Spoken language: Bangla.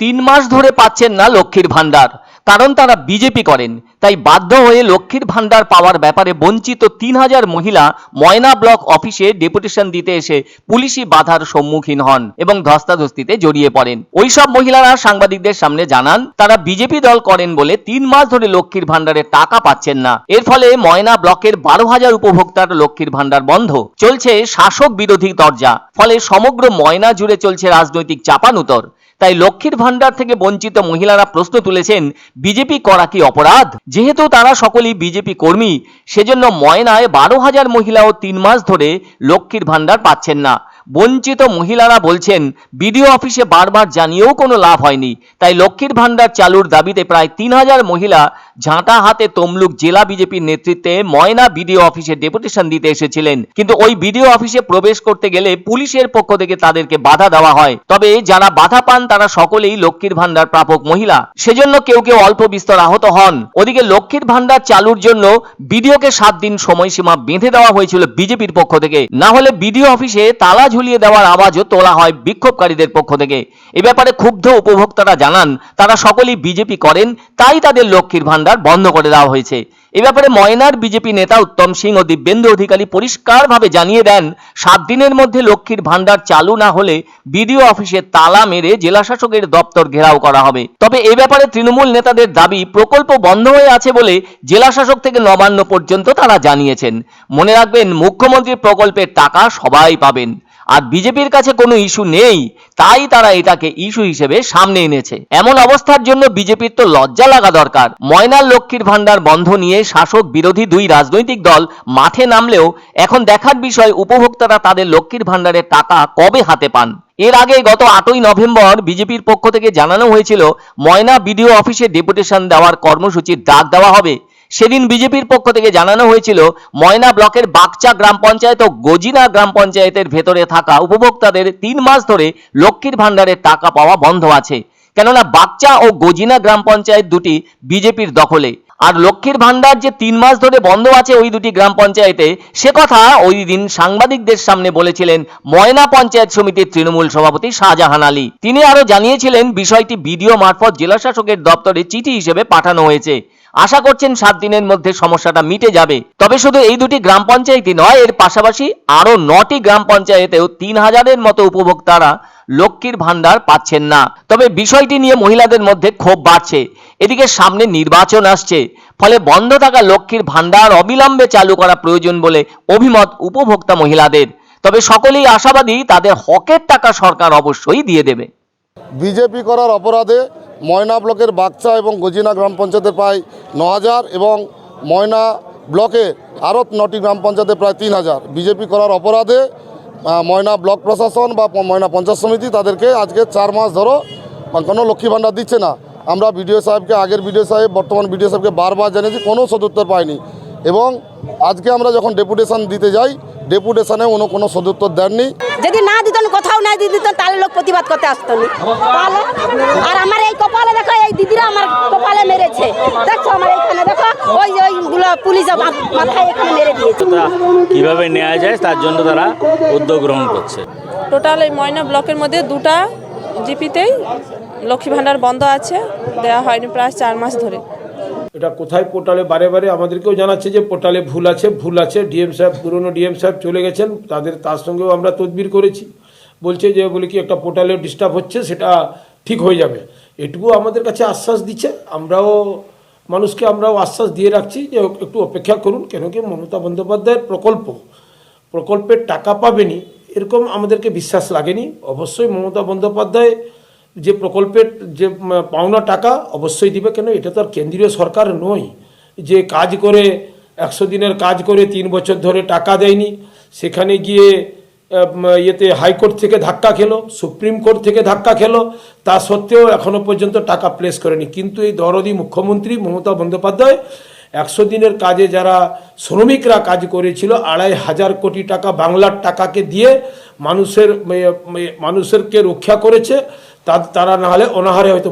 তিন মাস ধরে পাচ্ছেন না লক্ষ্মীর ভান্ডার কারণ তারা বিজেপি করেন। তাই বাধ্য হয়ে লক্ষ্মীর ভান্ডার পাওয়ার ব্যাপারে বঞ্চিত তিন হাজার মহিলা ময়না ব্লক অফিসে ডেপুটেশন দিতে এসে পুলিশি বাধার সম্মুখীন হন এবং ধস্তাধস্তিতে জড়িয়ে পড়েন। ওইসব মহিলারা সাংবাদিকদের সামনে জানান, তারা বিজেপি দল করেন বলে তিন মাস ধরে লক্ষ্মীর ভান্ডারের টাকা পাচ্ছেন না। এর ফলে ময়না ব্লকের বারো হাজার উপভোক্তার লক্ষ্মীর ভান্ডার বন্ধ। চলছে শাসক বিরোধী দরজা ফলে সমগ্র ময়না জুড়ে চলছে রাজনৈতিক চাপানুতর। তাই লক্ষ্মীর ভান্ডার থেকে বঞ্চিত মহিলারা প্রশ্ন তুলেছেন, বিজেপি করা কি অপরাধ? যেহেতু তারা সকলেই বিজেপি কর্মী, সেজন্য ময়নায় বারো হাজার মহিলাও তিন মাস ধরে লক্ষ্মীর ভান্ডার পাচ্ছেন না। বঞ্চিত মহিলারা বলছেন, বিডিও অফিসে বারবার জানিয়েও কোনো লাভ হয়নি। তাই লক্ষ্মীর ভান্ডার চালুর দাবিতে প্রায় তিন হাজার মহিলা ঝাঁটা হাতে তমলুক জেলা বিজেপির নেতৃত্বে ময়না বিডিও অফিসে ডেপুটেশন দিতে এসেছিলেন। কিন্তু ওই বিডিও অফিসে প্রবেশ করতে গেলে পুলিশের পক্ষ থেকে তাদেরকে বাধা দেওয়া হয়। তবে যারা বাধা পান, তারা সকলেই লক্ষ্মীর ভান্ডার প্রাপক মহিলা। সেজন্য কেউ কেউ অল্প বিস্তর আহত হন। ওদিকে লক্ষ্মীর ভান্ডার চালুর জন্য বিডিওকে সাত দিন সময়সীমা বেঁধে দেওয়া হয়েছিল বিজেপির পক্ষ থেকে। না হলে বিডিও অফিসে তালা ঝুলিয়ে দেওয়ার আওয়াজও তোলা হয় বিক্ষোভকারীদের পক্ষ থেকে। এ ব্যাপারে ক্ষুব্ধ উপভোক্তারা জানান, তারা সকলেই বিজেপি করেন, তাই তাদের লক্ষ্মীর ভান্ডার বন্ধ করে দেওয়া হয়েছে। এ ব্যাপারে ময়নার বিজেপি নেতা উত্তম সিং ও দিব্যেন্দু অধিকারী পরিষ্কারভাবে জানিয়ে দেন, সাত দিনের মধ্যে লক্ষ্মীর ভান্ডার চালু না হলে বিডিও অফিসে তালা মেরে জেলাশাসকের দপ্তর ঘেরাও করা হবে। তবে এ ব্যাপারে তৃণমূল নেতাদের দাবি, প্রকল্প বন্ধ হয়ে আছে বলে জেলাশাসক থেকে নবান্ন পর্যন্ত তারা জানিয়েছেন। মনে রাখবেন, মুখ্যমন্ত্রীর প্রকল্পের টাকা সবাই পাবেন। আর বিজেপির কাছে কোনো ইস্যু নেই, তাই তারা এটাকে ইস্যু হিসেবে সামনে এনেছে। এমন অবস্থার জন্য বিজেপির তো লজ্জা লাগা দরকার। ময়নার লক্ষ্মীর ভান্ডার বন্ধ নিয়ে শাসক বিরোধী দুই রাজনৈতিক দল মাঠে নামলেও এখন দেখার বিষয় উপভোক্তারা তাদের লক্ষ্মীর ভান্ডারের টাকা কবে হাতে পান। এর আগে গত আটই নভেম্বর বিজেপির পক্ষ থেকে জানানো হয়েছিল, ময়না বিডিও অফিসে ডেপুটেশন দেওয়ার কর্মসূচির ডাক দেওয়া হবে। সেদিন বিজেপির পক্ষ থেকে জানানো হয়েছিল, ময়না ব্লকের বাগচা গ্রাম পঞ্চায়েত ও গজিনা গ্রাম পঞ্চায়েতের ভেতরে থাকা উপভোক্তাদের তিন মাস ধরে লক্ষ্মীর ভাণ্ডারের টাকা পাওয়া বন্ধ আছে। কেননা বাগচা ও গজিনা গ্রাম পঞ্চায়েত দুটি বিজেপির দখলে। আর লক্ষ্মীর ভান্ডার যে তিন মাস ধরে বন্ধ আছে ওই দুটি গ্রাম পঞ্চায়েতে, সে কথা ওই দিন সাংবাদিকদের সামনে বলেছিলেন ময়না পঞ্চায়েত সমিতির তৃণমূল সভাপতি শাহজাহান আলী। তিনি আরও জানিয়েছিলেন, বিষয়টি বিডিও মারফত জেলা শাসকের দপ্তরে চিঠি হিসেবে পাঠানো হয়েছে। আশা করছেন সাত দিনের মধ্যে সমস্যাটা মিটে যাবে। তবে শুধু এই দুটি গ্রাম পঞ্চায়েতই নয়, এর পাশাপাশি আরও নটি গ্রাম পঞ্চায়েতেও তিন হাজারের মতো উপভোক্তারা লক্ষ্মীর ভান্ডার পাচ্ছেন না। তবে বিষয়টি নিয়ে মহিলাদের মধ্যে ক্ষোভ বাড়ছে। এদিকে সামনে নির্বাচন আসছে। ফলে বন্ধ থাকা লক্ষ্মীর ভান্ডার অবিলম্বে চালু করা প্রয়োজন বলে অভিমত উপভোক্তা মহিলাদের। তবে সকলেই আশাবাদী তাদের হকের টাকা সরকার অবশ্যই দিয়ে দেবে। বিজেপি করার অপরাধে ময়না ব্লকের বাগচা এবং গজিনা গ্রাম পঞ্চায়েতের প্রায় ন হাজার এবং ময়না ব্লকে আরও নটি গ্রাম পঞ্চায়েতে প্রায় তিন হাজার বিজেপি করার অপরাধে ময়না ব্লক প্রশাসন বা ময়না পঞ্চায়েত সমিতি তাদেরকে আজকে চার মাস ধরো কোনো লক্ষ্মী ভাণ্ডার দিচ্ছে না। আমরা বিডিও সাহেবকে, আগের বিডিও সাহেব, বর্তমান বিডিও সাহেবকে বারবার জানিয়েছি, কোনো সদুত্তর পাইনি। এবং আজকে আমরা যখন ডেপুটেশন দিতে যাই ডেপুটেশনে উনি কোনো সদুত্তর দেননি। দিয়ে দিত তাহলে লোক প্রতিবাদ করতে আসতো না। তাহলে আর আমার এই কপালে দেখো এই দিদিরা আমার কপালে মেরেছে। দেখছ আমার এইখানে দেখো ওই ওইগুলো পুলিশ মাথায় এখানে মেরে দিয়েছে। কীভাবে নেওয়া যায় তার জন্য তারা উদ্যোগ গ্রহণ করছে। টোটাল এই ময়না ব্লকের মধ্যে দুটা জিপিতেই লক্ষ্মী ভাণ্ডার বন্ধ আছে দেওয়া হয়নি প্রায় চার মাস ধরে। এটা কোথায় পোর্টালে? বারে বারে আমাদেরকেও জানাচ্ছে যে পোর্টালে ভুল আছে ভুল আছে। ডিএম সাহেব পুরনো ডিএম সাহেব চলে গেছেন তাদের তার সঙ্গেও আমরা তদবির করেছি। বলছে যে বলে কি একটা পোর্টালে ডিস্টার্ব হচ্ছে, সেটা ঠিক হয়ে যাবে। এটুকু আমাদের কাছে আশ্বাস দিচ্ছে। আমরাও, মানুষকে আমরাও আশ্বাস দিয়ে রাখছি যে একটু অপেক্ষা করুন, কেন কি মমতা বন্দ্যোপাধ্যায়ের প্রকল্প, প্রকল্পের টাকা পাবেনি, এরকম আমাদেরকে বিশ্বাস লাগেনি। অবশ্যই মমতা বন্দ্যোপাধ্যায় যে প্রকল্পের যে পাওনা টাকা অবশ্যই দিবে, কেন এটা তো আর কেন্দ্রীয় সরকার নয় যে কাজ করে, একশো দিনের কাজ করে তিন বছর ধরে টাকা দেয়নি। সেখানে গিয়ে ইয়েতে হাইকোর্ট থেকে ধাক্কা খেলো, সুপ্রিম কোর্ট থেকে ধাক্কা খেলো, তা সত্ত্বেও এখনও পর্যন্ত টাকা প্লেস করেনি কিন্তু এই দরদি মুখ্যমন্ত্রী মমতা বন্দ্যোপাধ্যায় একশো দিনের কাজে যারা শ্রমিকরা কাজ করেছিল, আড়াই হাজার কোটি টাকা বাংলার টাকাকে দিয়ে মানুষের মানুষেরকে রক্ষা করেছে তারা না হলে অনাহারে হয়তো।